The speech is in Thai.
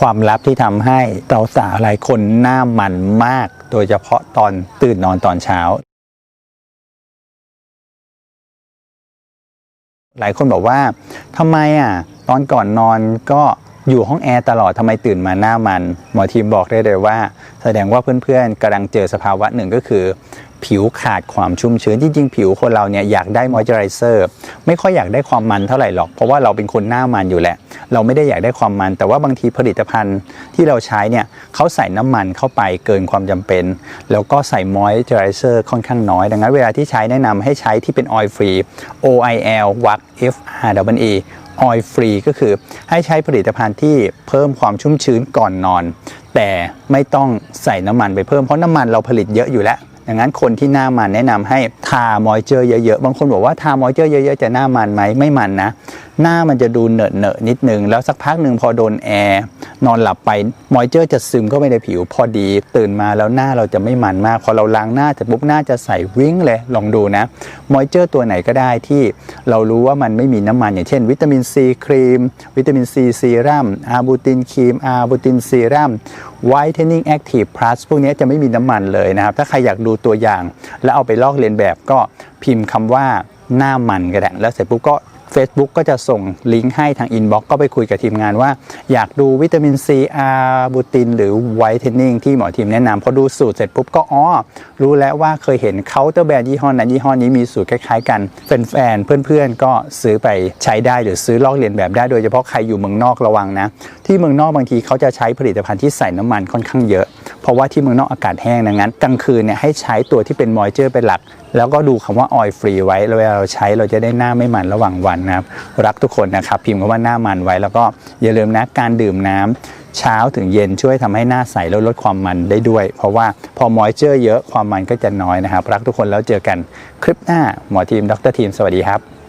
ความลับที่ทำให้เราสาวหลายคนหน้ามันมาก โดยเฉพาะตอนตื่นนอนตอนเช้า หลายคนบอกว่าทำไมอะตอนก่อนนอนก็อยู่ห้องแอร์ตลอดทำไมตื่นมาหน้ามัน หมอทีมบอกได้เลยว่า แสดงว่าเพื่อนๆกำลังเจอสภาวะหนึ่งก็คือ ผิวขาดความชุ่มชื้น จริง ๆ ผิวคนเราเนี่ยอยากได้มอยเจอไรเซอร์ไม่ค่อยอยากได้ความมันเท่าไหร่หรอก เพราะว่าเราเป็นคนหน้ามันอยู่แหละ เราไม่ได้อยากได้ความมัน แต่ว่าบางทีผลิตภัณฑ์ที่เราใช้เนี่ยเขาใส่น้ำมันเข้าไปเกินความจำเป็น แล้วก็ใส่มอยเจอไรเซอร์ค่อนข้างน้อย ดังนั้นเวลาที่ใช้แนะนำให้ใช้ที่เป็นออยล์ฟรี OIL วัก F R W E ออยล์ฟรีก็คือให้ใช้ผลิตภัณฑ์ที่เพิ่มความชุ่มชื้นก่อนนอน แต่ไม่ต้องใส่น้ำมันไปเพิ่มเพราะน้ำมันเราผลิตเยอะอยู่แล้วดังนั้นคนที่หน้ามันแนะนำให้ทามอยเจอร์เยอะๆ บางคนบอกว่าทามอยเจอร์เยอะๆ จะหน้ามันไหมไม่มันนะ หน้ามันจะดูเหนอะเนอะๆนิดนึง แล้วสักพักหนึ่งพอโดนแอร์นอนหลับไปมอยเจอร์จะซึมเข้าไปในผิว พอดีตื่นมาแล้วหน้าเราจะไม่มันมาก พอเราล้างหน้าเสร็จปุ๊บหน้าจะใสวิ่งเลยลองดูนะมอยเจอร์ตัวไหนก็ได้ที่เรารู้ว่ามันไม่มีน้ำมันอย่างเช่น วิตามินซีครีม วิตามินซีซีรัมอาร์บูตินครีมอาร์บูตินซีรัม Whitening Active Plus พวกนี้จะไม่มีน้ำมันเลยนะครับ ถ้าใครอยากดูตัวอย่าง แล้วเอาไปลอกเลียนแบบก็พิมพ์คำว่าหน้ามันก็ได้แล้วเสร็จปุ๊บก็ Facebook ก็จะส่งลิงก์ให้ทางอินบ็อกก็ไปคุยกับทีมงานว่า อยากดูวิตามินซีอาร์บูติน หรือไวท์เทนนิ่งที่หมอทีมแนะนำพอดูสูตรเสร็จปุ๊บก็อ๋อรู้แล้วว่าเคยเห็นเคาน์เตอร์แบรนด์ยี่ห้อนั้นยี่ห้อนี้มีสูตรคล้ายๆ กันแฟนๆเพื่อนๆ ก็ซื้อไปใช้ได้หรือซื้อลอกเลียนแบบได้โดยเฉพาะใครอยู่เมืองนอกระวังนะ ที่เมืองนอกบางทีเขาจะใช้ผลิตภัณฑ์ที่ใส่น้ำมันค่อนข้างเยอะ เพราะว่าที่เมืองนอกอากาศแห้งดังนั้นกลางคืนเนี่ยให้ใช้ตัวที่เป็นมอยเจอร์เป็นหลัก แล้วก็ดูคำว่าออยฟรีไว้แล้วเวลาเราใช้เราจะได้หน้าไม่มันระหว่างวันนะครับ รักทุกคนนะครับ พิมพ์คำว่าหน้ามันไว้ แล้วก็อย่าลืมนะการดื่มน้ำเช้าถึงเย็นช่วยทำให้หน้าใสแล้วลดความมันได้ด้วย เพราะว่าพอมอยเจอร์เยอะความมันก็จะน้อยนะครับ รักทุกคนแล้วเจอกันคลิปหน้าหมอทีมดรทีมสวัสดีครับ